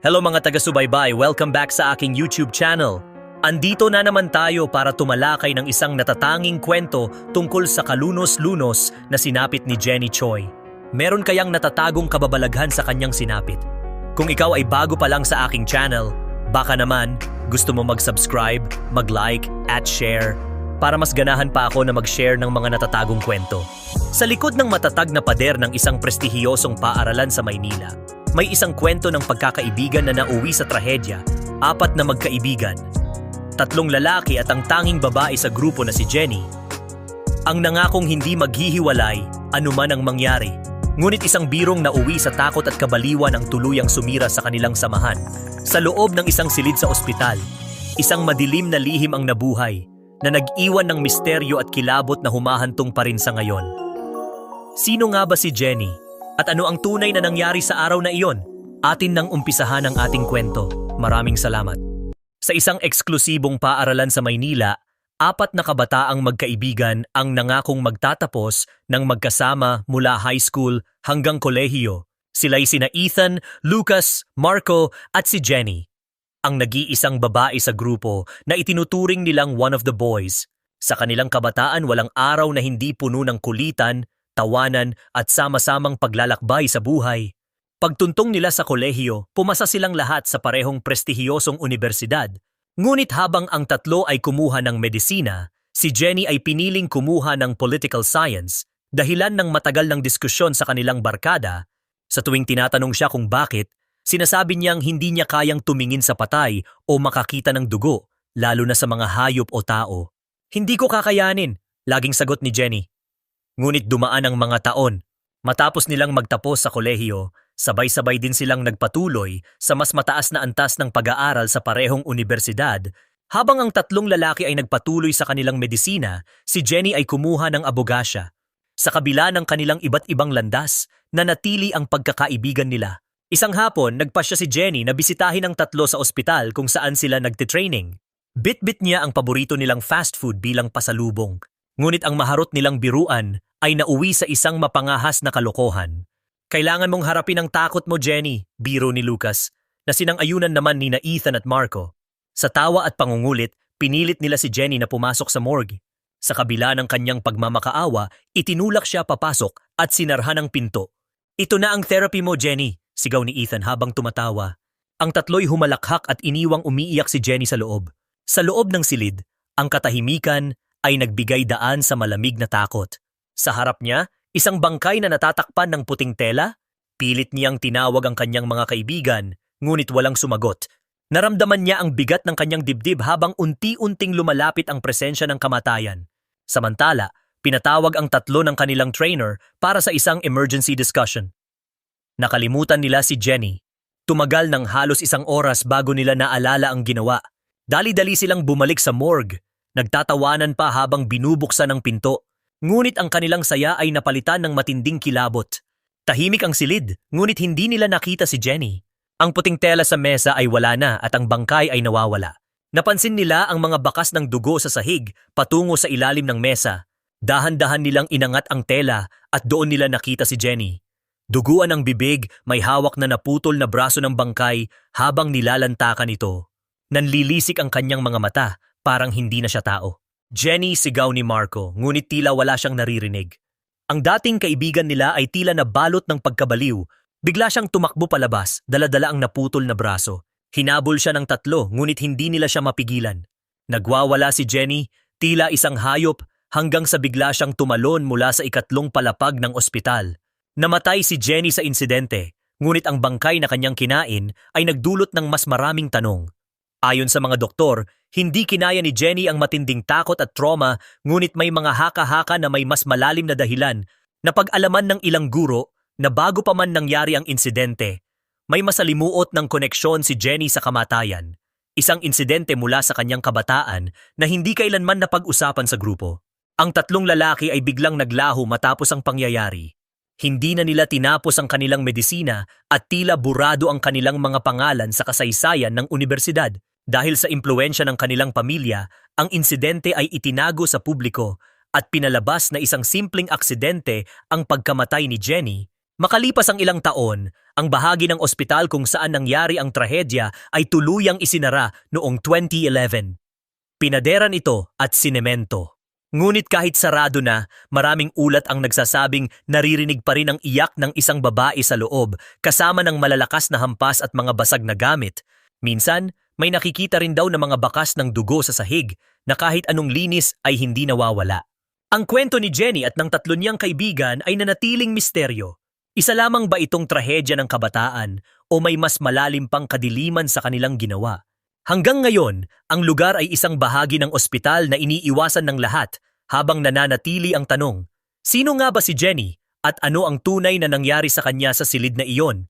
Hello mga taga-subaybay, welcome back sa aking YouTube channel. Andito na naman tayo para tumalakay ng isang natatanging kwento tungkol sa kalunos-lunos na sinapit ni Jenny Choi. Meron kayang natatagong kababalaghan sa kanyang sinapit. Kung ikaw ay bago pa lang sa aking channel, baka naman gusto mo mag-subscribe, mag-like, at share para mas ganahan pa ako na mag-share ng mga natatagong kwento. Sa likod ng matatag na pader ng isang prestihiyosong paaralan sa Maynila, may isang kwento ng pagkakaibigan na nauwi sa trahedya, apat na magkaibigan, tatlong lalaki at ang tanging babae sa grupo na si Jenny, ang nangakong hindi maghihiwalay anuman ang mangyari. Ngunit isang birong nauwi sa takot at kabaliwan ang tuluyang sumira sa kanilang samahan. Sa loob ng isang silid sa ospital, isang madilim na lihim ang nabuhay na nag-iwan ng misteryo at kilabot na humahantong pa rin sa ngayon. Sino nga ba si Jenny? At ano ang tunay na nangyari sa araw na iyon? Atin nang umpisahan ang ating kwento. Maraming salamat. Sa isang eksklusibong paaralan sa Maynila, apat na kabataang magkaibigan ang nangakong magtatapos ng magkasama mula high school hanggang kolehiyo. Sila'y sina Ethan, Lucas, Marco at si Jenny. Ang nag-iisang babae sa grupo na itinuturing nilang one of the boys. Sa kanilang kabataan walang araw na hindi puno ng kulitan, tawanan at sama-samang paglalakbay sa buhay. Pagtuntong nila sa kolehiyo, pumasa silang lahat sa parehong prestihiyosong universidad. Ngunit habang ang tatlo ay kumuha ng medisina, si Jenny ay piniling kumuha ng political science dahilan ng matagal ng diskusyon sa kanilang barkada. Sa tuwing tinatanong siya kung bakit, sinasabi niyang hindi niya kayang tumingin sa patay o makakita ng dugo, lalo na sa mga hayop o tao. Hindi ko kakayanin, laging sagot ni Jenny. Ngunit dumaan ang mga taon. Matapos nilang magtapos sa kolehiyo, sabay-sabay din silang nagpatuloy sa mas mataas na antas ng pag-aaral sa parehong universidad. Habang ang tatlong lalaki ay nagpatuloy sa kanilang medisina, si Jenny ay kumuha ng abogasya. Sa kabila ng kanilang iba't ibang landas, nanatili ang pagkakaibigan nila. Isang hapon, nagpasya si Jenny na bisitahin ang tatlo sa ospital kung saan sila nagtitraining. Bit-bit niya ang paborito nilang fast food bilang pasalubong. Ngunit ang maharot nilang biruan ay nauwi sa isang mapangahas na kalokohan. Kailangan mong harapin ang takot mo, Jenny, biro ni Lucas, na sinang-ayunan naman ni na Ethan at Marco. Sa tawa at pangungulit, pinilit nila si Jenny na pumasok sa morgue. Sa kabila ng kanyang pagmamakaawa, itinulak siya papasok at sinarhan ang pinto. Ito na ang therapy mo, Jenny, sigaw ni Ethan habang tumatawa. Ang tatlo'y humalakhak at iniwang umiiyak si Jenny sa loob. Sa loob ng silid, ang katahimikan ay nagbigay daan sa malamig na takot. Sa harap niya, isang bangkay na natatakpan ng puting tela. Pilit niyang tinawag ang kanyang mga kaibigan, ngunit walang sumagot. Naramdaman niya ang bigat ng kanyang dibdib habang unti-unting lumalapit ang presensya ng kamatayan. Samantala, pinatawag ang tatlo ng kanilang trainer para sa isang emergency discussion. Nakalimutan nila si Jenny. Tumagal ng halos isang oras bago nila naalala ang ginawa. Dali-dali silang bumalik sa morgue. Nagtatawanan pa habang binubuksan ang pinto. Ngunit ang kanilang saya ay napalitan ng matinding kilabot. Tahimik ang silid, ngunit hindi nila nakita si Jenny. Ang puting tela sa mesa ay wala na at ang bangkay ay nawawala. Napansin nila ang mga bakas ng dugo sa sahig patungo sa ilalim ng mesa. Dahan-dahan nilang inangat ang tela at doon nila nakita si Jenny. Duguan ang bibig, may hawak na naputol na braso ng bangkay habang nilalantakan ito. Nanlilisik ang kanyang mga mata, parang hindi na siya tao. Jenny sigaw ni Marco, ngunit tila wala siyang naririnig. Ang dating kaibigan nila ay tila nabalot ng pagkabaliw. Bigla siyang tumakbo palabas, daladala ang naputol na braso. Hinabol siya ng tatlo, ngunit hindi nila siya mapigilan. Nagwawala si Jenny, tila isang hayop, hanggang sa bigla siyang tumalon mula sa ikatlong palapag ng ospital. Namatay si Jenny sa insidente, ngunit ang bangkay na kanyang kinain ay nagdulot ng mas maraming tanong. Ayon sa mga doktor, hindi kinaya ni Jenny ang matinding takot at trauma ngunit may mga haka-haka na may mas malalim na dahilan na pag-alaman ng ilang guro na bago pa man nangyari ang insidente, may masalimuot ng koneksyon si Jenny sa kamatayan. Isang insidente mula sa kanyang kabataan na hindi kailanman napag-usapan sa grupo. Ang tatlong lalaki ay biglang naglaho matapos ang pangyayari. Hindi na nila tinapos ang kanilang medisina at tila burado ang kanilang mga pangalan sa kasaysayan ng universidad. Dahil sa impluensya ng kanilang pamilya, ang insidente ay itinago sa publiko at pinalabas na isang simpleng aksidente ang pagkamatay ni Jenny Makalipas ang ilang taon, ang bahagi ng ospital kung saan nangyari ang trahedya ay tuluyang isinara noong 2011. Pinaderan ito at sinemento. Ngunit kahit sarado na, maraming ulat ang nagsasabing naririnig pa rin ang iyak ng isang babae sa loob kasama ng malalakas na hampas at mga basag na gamit. Minsan, may nakikita rin daw na mga bakas ng dugo sa sahig na kahit anong linis ay hindi nawawala. Ang kwento ni Jenny at ng tatlo niyang kaibigan ay nanatiling misteryo. Isa lamang ba itong trahedya ng kabataan o may mas malalim pang kadiliman sa kanilang ginawa? Hanggang ngayon, ang lugar ay isang bahagi ng ospital na iniiwasan ng lahat habang nananatili ang tanong, sino nga ba si Jenny at ano ang tunay na nangyari sa kanya sa silid na iyon?